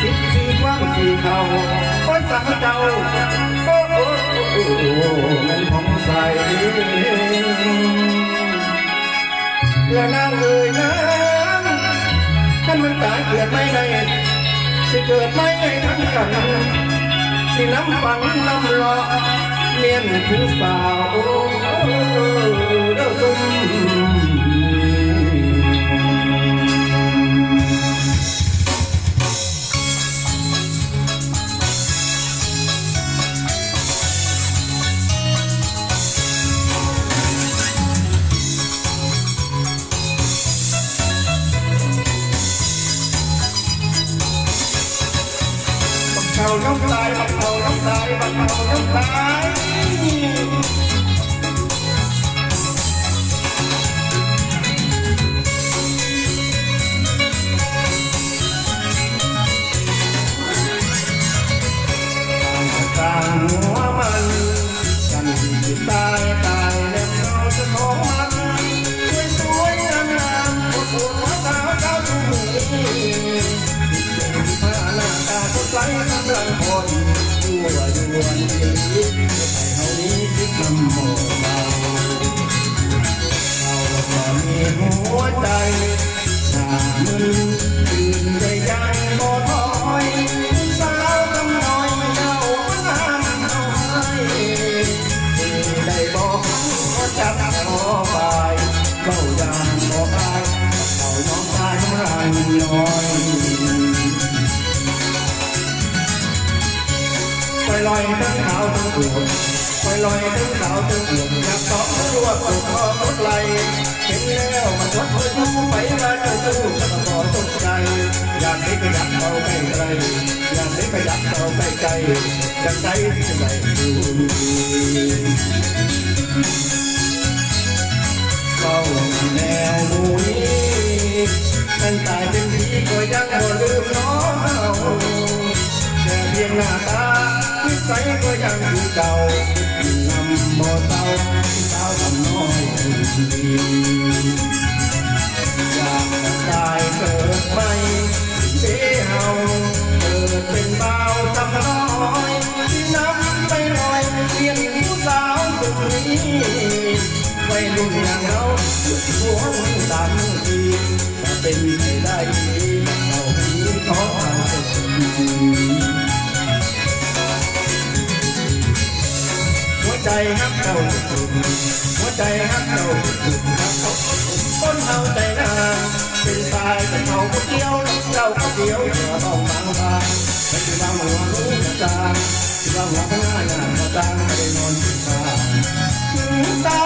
สิบสี่ว่าสี่เข่าโอ้ยสังเจ้าโอ้โอ้โอ้โอ้เงินของใสและนางเอ่ยนางท่านมันตายเกิดไม่ได้สิเกิดไม่ได้ทั้งกันสิน้ำฟังน้ำรอ เมียนผู้สาวเด้อซุ่มบักเขาน้ำตายบักเขาน้ำตายบักเขาน้ำตาย ต่างหัวมันกันที่ตายตายแล้วเราจะขอมันสวยสวยงามงามปวดปวดหัวสาวสาวทุกมือผ้าหน้าตาสดใสกำลังคนยั่ ลอยทั้งขาวทั้งปวดไปลอยทั้งขาวทั้งปวดอยากตอบทั้งรวดปวดคอรถไหลเห็น แล้วมันวัดมือทำไปมาจอเจอแล้วก็พอตกใจ อยากให้ขยับเราใกล้ไกลอยากให้ขยับเราไกลอยากใจที่ได้ดูเฝ้าแนวมูนี้นั่นตายเป็นผีก็ยังบ่ลืมน้องแต่เพียงหน้าตานิสัยก็ยังอยู่เก่านำบ่เตาสาทำน้อยดีอย ใจฮักเจ้าหัวใจฮักเจ้าฮักเขาต้นเอาใจนางเป็นตายแต่เขาคนเดียวแล้วเจ้าคนเดียวเหลือต้องบางบางแต่ที่บางหัวรู้กจางที่บางหัวข้างหน้าหน้ากระจางไม่ได้นอนที่ตา